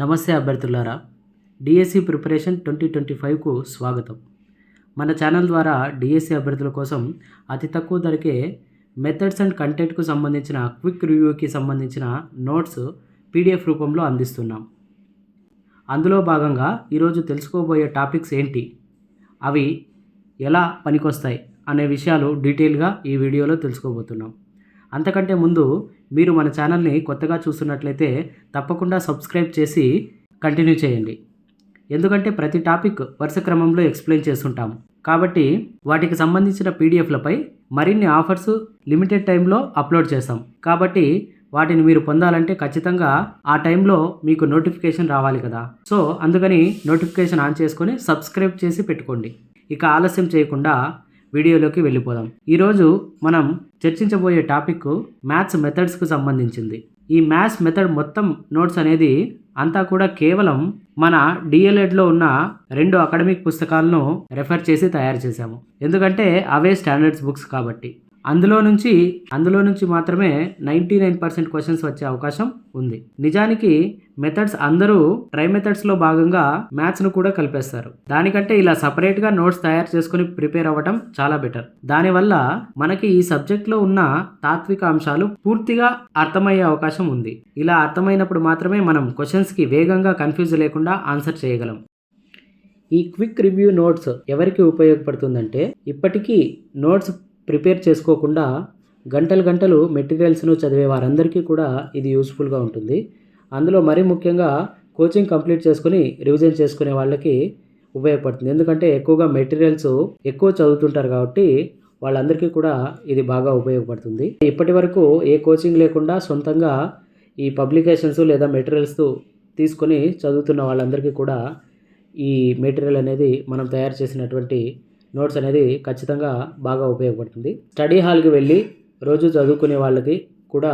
నమస్తే అభ్యర్థులారా DSC preparation twenty twenty ఫైవ్కు స్వాగతం. మన ఛానల్ ద్వారా డిఎస్సి అభ్యర్థుల కోసం అతి తక్కువ ధరకే మెథడ్స్ అండ్ కంటెంట్కు సంబంధించిన క్విక్ రివ్యూకి సంబంధించిన నోట్స్ పీడిఎఫ్ రూపంలో అందిస్తున్నాం. అందులో భాగంగా ఈరోజు తెలుసుకోబోయే టాపిక్స్ ఏంటి? అవి ఎలా పనికొస్తాయి? అనే విషయాలు డీటెయిల్గా ఈ వీడియోలో తెలుసుకోబోతున్నాం. అంతకంటే ముందు మీరు మన ఛానల్ని కొత్తగా చూస్తున్నట్లయితే తప్పకుండా సబ్స్క్రైబ్ చేసి కంటిన్యూ చేయండి. ఎందుకంటే ప్రతి టాపిక్ వరుస క్రమంలో ఎక్స్ప్లెయిన్ చేస్తుంటాము కాబట్టి వాటికి సంబంధించిన పీడిఎఫ్లపై మరిన్ని ఆఫర్స్ లిమిటెడ్ టైంలో అప్లోడ్ చేస్తాం. కాబట్టి వాటిని మీరు పొందాలంటే ఖచ్చితంగా ఆ టైంలో మీకు నోటిఫికేషన్ రావాలి కదా. సో అందుకని నోటిఫికేషన్ ఆన్ చేసుకొని సబ్స్క్రైబ్ చేసి పెట్టుకోండి. ఇక ఆలస్యం చేయకుండా వీడియోలోకి వెళ్ళిపోదాం. ఈరోజు మనం చర్చించబోయే టాపిక్ మ్యాథ్స్ మెథడ్స్కు సంబంధించింది. ఈ మ్యాథ్స్ మెథడ్ మొత్తం నోట్స్ అనేది అంతా కూడా కేవలం మన డిఎల్ఎడ్లో ఉన్న రెండు అకాడమిక్ పుస్తకాలను రెఫర్ చేసి తయారు చేశాము. ఎందుకంటే అవే స్టాండర్డ్స్ బుక్స్ కాబట్టి. అందులో నుంచి అందులో నుంచి మాత్రమే నైంటీ నైన్ పర్సెంట్ క్వశ్చన్స్ వచ్చే అవకాశం ఉంది. నిజానికి మెథడ్స్ అందరూ ట్రై మెథడ్స్లో భాగంగా మ్యాథ్స్ను కూడా కలిపేస్తారు. దానికంటే ఇలా సపరేట్గా నోట్స్ తయారు చేసుకుని ప్రిపేర్ అవ్వటం చాలా బెటర్ దానివల్ల మనకి ఈ సబ్జెక్ట్లో ఉన్న తాత్విక అంశాలు పూర్తిగా అర్థమయ్యే అవకాశం ఉంది. ఇలా అర్థమైనప్పుడు మాత్రమే మనం క్వశ్చన్స్కి వేగంగా కన్ఫ్యూజ్ లేకుండా ఆన్సర్ చేయగలం. ఈ క్విక్ రివ్యూ నోట్స్ ఎవరికి ఉపయోగపడుతుందంటే ఇప్పటికీ నోట్స్ ప్రిపేర్ చేసుకోకుండా గంటలు గంటలు మెటీరియల్స్ను చదివే వారందరికీ కూడా ఇది యూస్ఫుల్గా ఉంటుంది. అందులో మరీ ముఖ్యంగా కోచింగ్ కంప్లీట్ చేసుకుని రివిజన్ చేసుకునే వాళ్ళకి ఉపయోగపడుతుంది. ఎందుకంటే ఎక్కువగా మెటీరియల్స్ ఎక్కువ చదువుతుంటారు కాబట్టి వాళ్ళందరికీ కూడా ఇది బాగా ఉపయోగపడుతుంది. ఇప్పటి వరకు ఏ కోచింగ్ లేకుండా సొంతంగా ఈ పబ్లికేషన్స్ లేదా మెటీరియల్స్ తీసుకొని చదువుతున్న వాళ్ళందరికీ కూడా ఈ మెటీరియల్ అనేది మనం తయారు చేసినటువంటి నోట్స్ అనేది ఖచ్చితంగా బాగా ఉపయోగపడుతుంది. స్టడీ హాల్కి వెళ్ళి రోజు చదువుకునే వాళ్ళకి కూడా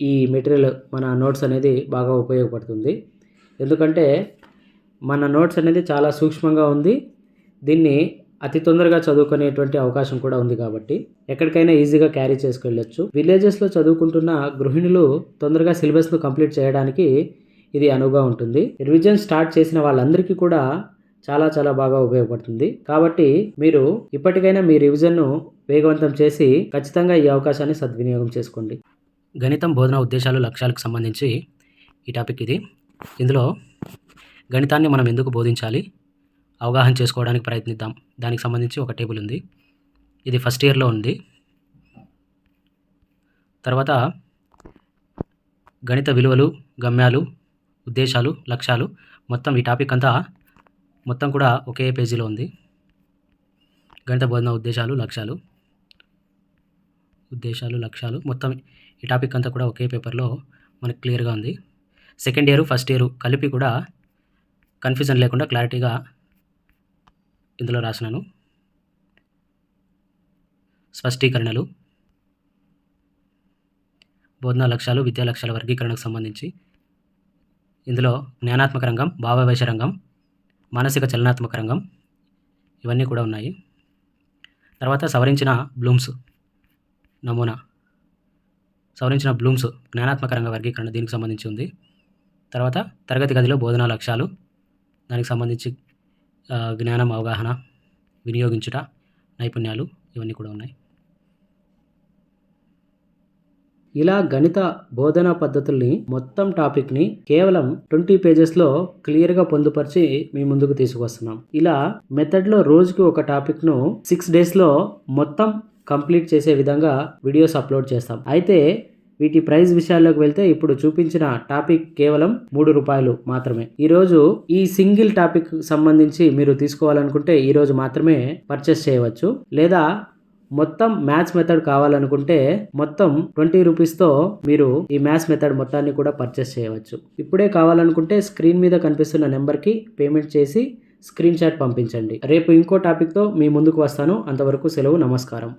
ఈ మెటీరియల్ మన నోట్స్ అనేది బాగా ఉపయోగపడుతుంది. ఎందుకంటే మన నోట్స్ అనేది చాలా సూక్ష్మంగా ఉంది. దీన్ని అతి తొందరగా చదువుకునేటువంటి అవకాశం కూడా ఉంది కాబట్టి ఎక్కడికైనా ఈజీగా క్యారీ చేసుకెళ్ళొచ్చు. విలేజెస్లో చదువుకుంటున్న గృహిణులు తొందరగా సిలబస్ను కంప్లీట్ చేయడానికి ఇది అనువుగా ఉంటుంది. రివిజన్ స్టార్ట్ చేసిన వాళ్ళందరికీ కూడా చాలా చాలా బాగా ఉపయోగపడుతుంది. కాబట్టి మీరు ఇప్పటికైనా మీ రివిజన్ను వేగవంతం చేసి ఖచ్చితంగా ఈ అవకాశాన్ని సద్వినియోగం చేసుకోండి. గణితం బోధన ఉద్దేశాలు లక్ష్యాలకు సంబంధించి ఈ టాపిక్ ఇది. ఇందులో గణితాన్ని మనం ఎందుకు బోధించాలి? అవగాహన చేసుకోవడానికి ప్రయత్నిద్దాం. దానికి సంబంధించి ఒక టేబుల్ ఉంది. ఇది ఫస్ట్ ఇయర్లో ఉంది. తర్వాత గణిత విలువలు గమ్యాలు ఉద్దేశాలు లక్ష్యాలు మొత్తం ఈ టాపిక్ అంతా మొత్తం కూడా ఒకే పేజీలో ఉంది. గణిత బోధన ఉద్దేశాలు లక్ష్యాలు. ఉద్దేశాలు లక్ష్యాలు. మొత్తం ఈ టాపిక్ అంతా కూడా ఒకే పేపర్లో మనకు క్లియర్గా ఉంది. సెకండ్ ఇయర్ ఫస్ట్ ఇయర్ కలిపి కూడా కన్ఫ్యూజన్ లేకుండా క్లారిటీగా ఇందులో రాసినాను స్పష్టీకరణలు. బోధనా లక్ష్యాలు విద్యా లక్ష్యాల వర్గీకరణకు సంబంధించి ఇందులో జ్ఞానాత్మక రంగం భావవేశ రంగం మానసిక చలనాత్మక రంగం. ఇవన్నీ కూడా ఉన్నాయి. తర్వాత సవరించిన బ్లూమ్స్. నమూనా. సవరించిన బ్లూమ్స్ జ్ఞానాత్మక రంగ వర్గీకరణ దీనికి సంబంధించి ఉంది. తర్వాత తరగతి గదిలో బోధనా లక్ష్యాలు. దానికి సంబంధించి జ్ఞానం అవగాహన వినియోగించుట నైపుణ్యాలు ఇవన్నీ కూడా ఉన్నాయి. ఇలా గణిత బోధనా పద్ధతుల్ని మొత్తం టాపిక్ని కేవలం ట్వంటీ పేజెస్లో క్లియర్గా పొందుపరిచి మీ ముందుకు తీసుకొస్తున్నాం ఇలా మెథడ్లో రోజుకి ఒక టాపిక్ను సిక్స్ డేస్లో మొత్తం కంప్లీట్ చేసే విధంగా వీడియోస్ అప్లోడ్ చేస్తాం. అయితే వీటి ప్రైస్ విషయాల్లోకి వెళ్తే ఇప్పుడు చూపించిన టాపిక్ కేవలం మూడు రూపాయలు మాత్రమే. ఈరోజు ఈ సింగిల్ టాపిక్ సంబంధించి మీరు తీసుకోవాలనుకుంటే ఈరోజు మాత్రమే పర్చేస్ చేయవచ్చు. లేదా మొత్తం మ్యాథ్స్ మెథడ్ కావాలనుకుంటే మొత్తం ట్వంటీ రూపీస్తో మీరు ఈ మ్యాథ్స్ మెథడ్ మొత్తాన్ని కూడా పర్చేస్ చేయవచ్చు. ఇప్పుడే కావాలనుకుంటే స్క్రీన్ మీద కనిపిస్తున్న నెంబర్కి పేమెంట్ చేసి స్క్రీన్ షాట్ పంపించండి. రేపు ఇంకో టాపిక్తో మీ ముందుకు వస్తాను. అంతవరకు సెలవు నమస్కారం.